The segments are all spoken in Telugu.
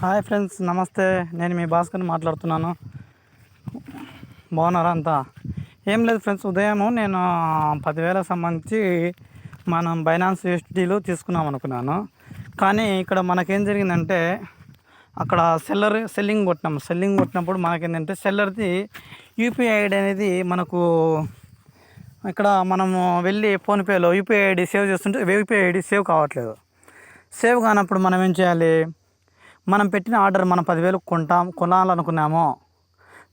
హాయ్ ఫ్రెండ్స్ నమస్తే. నేను మీ భాస్కర్ మాట్లాడుతున్నాను. బాగున్నారా అంతా? ఏం లేదు ఫ్రెండ్స్ ఉదయం నేను పదివేలకు సంబంధించి మనం బైనాన్స్ యూఎస్డీలు తీసుకున్నాం అనుకున్నాను. కానీ ఇక్కడ మనకేం జరిగిందంటే అక్కడ సెల్లర్ సెల్లింగ్ కొట్టినాం. సెల్లింగ్ కొట్టినప్పుడు మనకేంటంటే సెల్లర్ది యూపీఐ ఐడి అనేది మనకు ఇక్కడ మనము వెళ్ళి ఫోన్పేలో యూపీఐ ఐడి సేవ్ చేస్తుంటే యూపీఐ ఐడి సేవ్ కావట్లేదు. సేవ్ కానప్పుడు మనం ఏం చేయాలి? మనం పెట్టిన ఆర్డర్ మనం పదివేలు కొంటాం కొనాలనుకున్నామో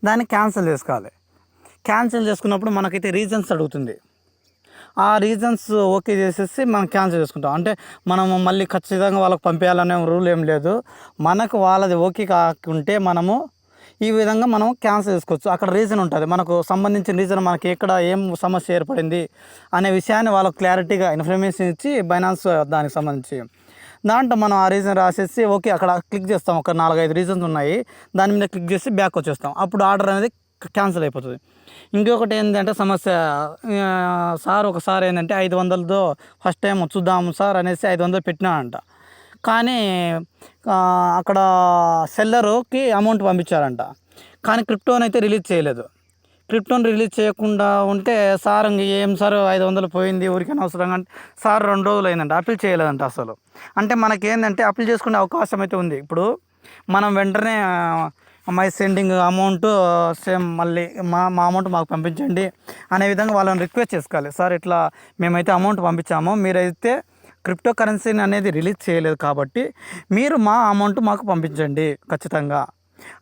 దాన్ని క్యాన్సిల్ చేసుకోవాలి. క్యాన్సిల్ చేసుకున్నప్పుడు మనకైతే రీజన్స్ అడుగుతుంది. ఆ రీజన్స్ ఓకే చేసేసి మనం క్యాన్సిల్ చేసుకుంటాం. అంటే మనం మళ్ళీ ఖచ్చితంగా వాళ్ళకి పంపించాలనే రూల్ ఏం లేదు. మనకు వాళ్ళది ఓకే కాకుంటే మనము ఈ విధంగా మనం క్యాన్సిల్ చేసుకోవచ్చు. అక్కడ రీజన్ ఉంటుంది. మనకు సంబంధించిన రీజన్ మనకి ఎక్కడ ఏం సమస్య ఏర్పడింది అనే విషయాన్ని వాళ్ళకు క్లారిటీగా ఇన్ఫర్మేషన్ ఇచ్చి బైనాన్స్ దానికి సంబంధించి దాంట్లో మనం ఆ రీజన్ రాసేసి ఓకే అక్కడ క్లిక్ చేస్తాం. ఒక నాలుగైదు రీజన్స్ ఉన్నాయి. దాని మీద క్లిక్ చేసి బ్యాక్ వచ్చేస్తాం. అప్పుడు ఆర్డర్ అనేది క్యాన్సిల్ అయిపోతుంది. ఇంకొకటి ఏంటంటే సమస్య సార్ ఒకసారి ఏంటంటే ఐదు వందలతో ఫస్ట్ టైం చూద్దాము సార్ అనేసి ఐదు వందలు పెట్టినాడంట. కానీ అక్కడ సెల్లర్కి అమౌంట్ పంపించారంట. కానీ క్రిప్టోన్ అయితే రిలీజ్ చేయలేదు. క్రిప్టోన్ రిలీజ్ చేయకుండా ఉంటే సార్ ఇంక ఏం సార్ ఐదు వందలు పోయింది ఊరికి అవసరం? అంటే సార్ రెండు రోజులు అయిందంట అప్పీల్ చేయలేదంట అసలు. అంటే మనకేందంటే అప్పీల్ చేసుకునే అవకాశం అయితే ఉంది. ఇప్పుడు మనం వెంటనే మై సెండింగ్ అమౌంట్ సేమ్ మళ్ళీ మా మా అమౌంట్ మాకు పంపించండి అనే విధంగా వాళ్ళని రిక్వెస్ట్ చేసుకోవాలి. సార్ ఇట్లా మేమైతే అమౌంట్ పంపించాము మీరైతే క్రిప్టో కరెన్సీని అనేది రిలీజ్ చేయలేదు కాబట్టి మీరు మా అమౌంట్ మాకు పంపించండి ఖచ్చితంగా.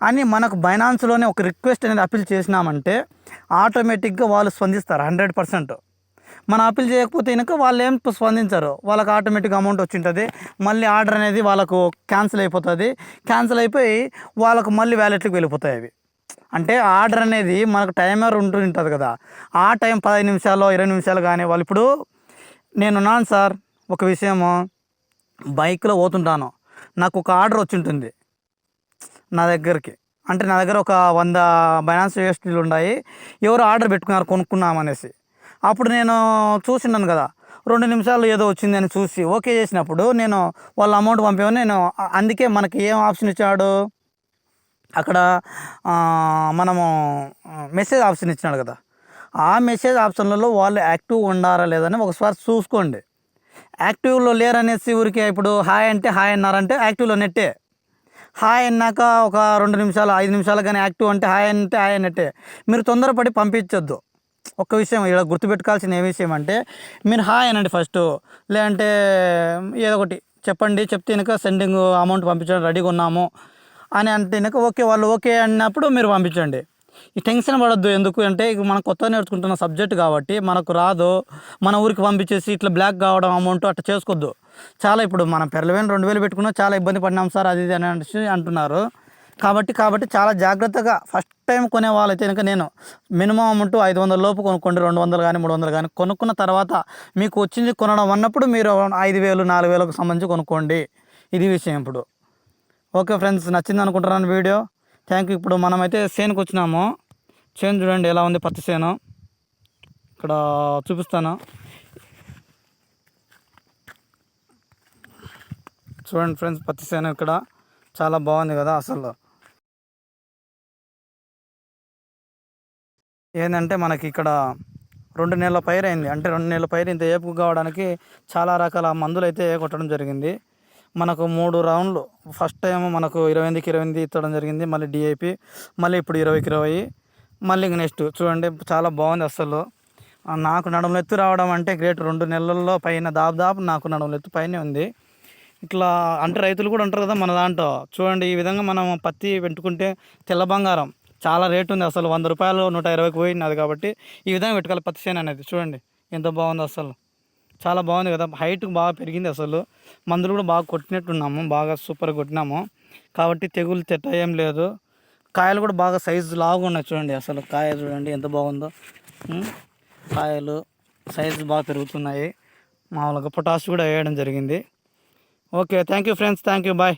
అని మనకు బైనాన్స్లోనే ఒక రిక్వెస్ట్ అనేది అప్పీల్ చేసినామంటే ఆటోమేటిక్గా వాళ్ళు స్పందిస్తారు హండ్రెడ్ పర్సెంట్ మనం అప్పీల్ చేయకపోతే కనుక వాళ్ళు ఏం స్పందించరు? వాళ్ళకి ఆటోమేటిక్ అమౌంట్ వచ్చింటుంది మళ్ళీ ఆర్డర్ అనేది వాళ్ళకు క్యాన్సిల్ అయిపోతుంది. క్యాన్సిల్ అయిపోయి వాళ్ళకు మళ్ళీ వ్యాలెట్కి వెళ్ళిపోతాయి అవి. అంటే ఆర్డర్ అనేది మనకు టైమర్ ఉంటూ ఉంటుంది కదా. ఆ టైం పదహైదు నిమిషాలు ఇరవై నిమిషాలు కానీ వాళ్ళు ఇప్పుడు నేను ఉన్నాను సార్ ఒక విషయము. బైక్లో పోతుంటాను. నాకు ఒక ఆర్డర్ వచ్చి ఉంటుంది నా దగ్గరికి. అంటే నా దగ్గర ఒక వంద బైనాన్స్ యూఎస్టీలు ఉన్నాయి ఎవరు ఆర్డర్ పెట్టుకున్నారు కొనుక్కున్నామనేసి అప్పుడు నేను చూసినాను కదా. రెండు నిమిషాలు ఏదో వచ్చిందని చూసి ఓకే చేసినప్పుడు నేను వాళ్ళ అమౌంట్ పంపేమని నేను అందుకే మనకి ఏం ఆప్షన్ ఇచ్చాడు? అక్కడ మనము మెసేజ్ ఆప్షన్ ఇచ్చినాడు కదా. ఆ మెసేజ్ ఆప్షన్లలో వాళ్ళు యాక్టివ్ ఉండారా లేదని ఒకసారి చూసుకోండి. యాక్టివ్లో లేరనేసి ఊరికే ఇప్పుడు హాయ్ అంటే హాయ్ అన్నారంటే యాక్టివ్లో నెట్టే. హాయ్ అన్నాక ఒక రెండు నిమిషాలు ఐదు నిమిషాలు కానీ యాక్టివ్ అంటే హాయ్ అంటే హాయ్ అన్నట్టే. మీరు తొందరపడి పంపించొద్దు. ఒక్క విషయం ఇలా గుర్తుపెట్టుకోవాల్సిన ఏ విషయం అంటే మీరు హాయ్ అనండి ఫస్ట్. లేదంటే ఏదో ఒకటి చెప్పండి చెప్తే కనుక సెండింగ్ అమౌంట్ పంపించడం రెడీగా ఉన్నాము అని అంటే కనుక ఓకే వాళ్ళు ఓకే అన్నప్పుడు మీరు పంపించండి. ఈ టెన్షన్ పడద్దు. ఎందుకు అంటే ఇక మనం కొత్తగా నేర్చుకుంటున్న సబ్జెక్ట్ కాబట్టి మనకు రాదు. మన ఊరికి పంపించేసి ఇట్లా బ్లాక్ కావడం అమౌంట్ అట్లా చేసుకోవద్దు చాలా ఇప్పుడు మనం పెరలవేని రెండు వేలు పెట్టుకున్నా చాలా ఇబ్బంది పడినాం సార్ అది ఇది అని అనేసి అంటున్నారు. కాబట్టి కాబట్టి చాలా జాగ్రత్తగా ఫస్ట్ టైం కొనే వాళ్ళైతే కనుక నేను మినిమం అమౌంట్ ఐదు వందల లోపు కొనుక్కోండి రెండు వందలు కానీ మూడు వందలు కానీ. కొనుక్కున్న తర్వాత మీకు వచ్చింది కొనడం అన్నప్పుడు మీరు ఐదు వేలు నాలుగు వేలకు సంబంధించి కొనుక్కోండి. ఇది విషయం ఇప్పుడు. ఓకే ఫ్రెండ్స్ నచ్చింది అనుకుంటున్నాను వీడియో. థ్యాంక్ యూ ఇప్పుడు మనమైతే సేనుకు వచ్చినాము. చేను చూడండి ఎలా ఉంది పత్తి చేను? ఇక్కడ చూపిస్తాను. చూడండి ఫ్రెండ్స్ పత్తి చేను ఇక్కడ చాలా బాగుంది కదా అసలు. ఏంటంటే మనకి ఇక్కడ రెండు నెలల పైరు అయింది అంటే రెండు నెలల పైరు ఇంత ఏపుకు కావడానికి చాలా రకాల మందులు అయితే కొట్టడం జరిగింది. మనకు మూడు రౌండ్లు. ఫస్ట్ టైం మనకు ఇరవై ఎనిమిదికి ఇరవై ఎనిమిది ఇచ్చడం జరిగింది. మళ్ళీ డిఐపి మళ్ళీ ఇప్పుడు ఇరవైకి ఇరవై. మళ్ళీ నెక్స్ట్ చూడండి చాలా బాగుంది అసలు నాకు నడుములు ఎత్తు రావడం అంటే గ్రేట్. రెండు నెలల్లో పైన దాదాపు నాకు నడుములు ఎత్తు పైనే ఉంది. ఇట్లా అంటే రైతులు కూడా ఉంటారు కదా మన దాంట్లో. చూడండి ఈ విధంగా మనం పత్తి పెట్టుకుంటే తెల్ల బంగారం. చాలా రేటు ఉంది అసలు వంద రూపాయలు నూట ఇరవైకి పోయినది కాబట్టి ఈ విధంగా పెట్టుకోవాలి పత్తి చేను అనేది. చూడండి ఎంత బాగుంది అసలు చాలా బాగుంది కదా. హైట్ బాగా పెరిగింది అసలు. మందులు కూడా బాగా కొట్టినట్టున్నాము. బాగా సూపర్ కొట్టినాము. కాబట్టి తెగులు తెట్ట ఏం లేదు. కాయలు కూడా బాగా సైజు లావుగా ఉన్నాయి చూడండి అసలు. కాయ చూడండి ఎంత బాగుందో. కాయలు సైజు బాగా పెరుగుతున్నాయి. మామూలుగా పొటాష్ కూడా వేయడం జరిగింది. Okay thank you friends thank you bye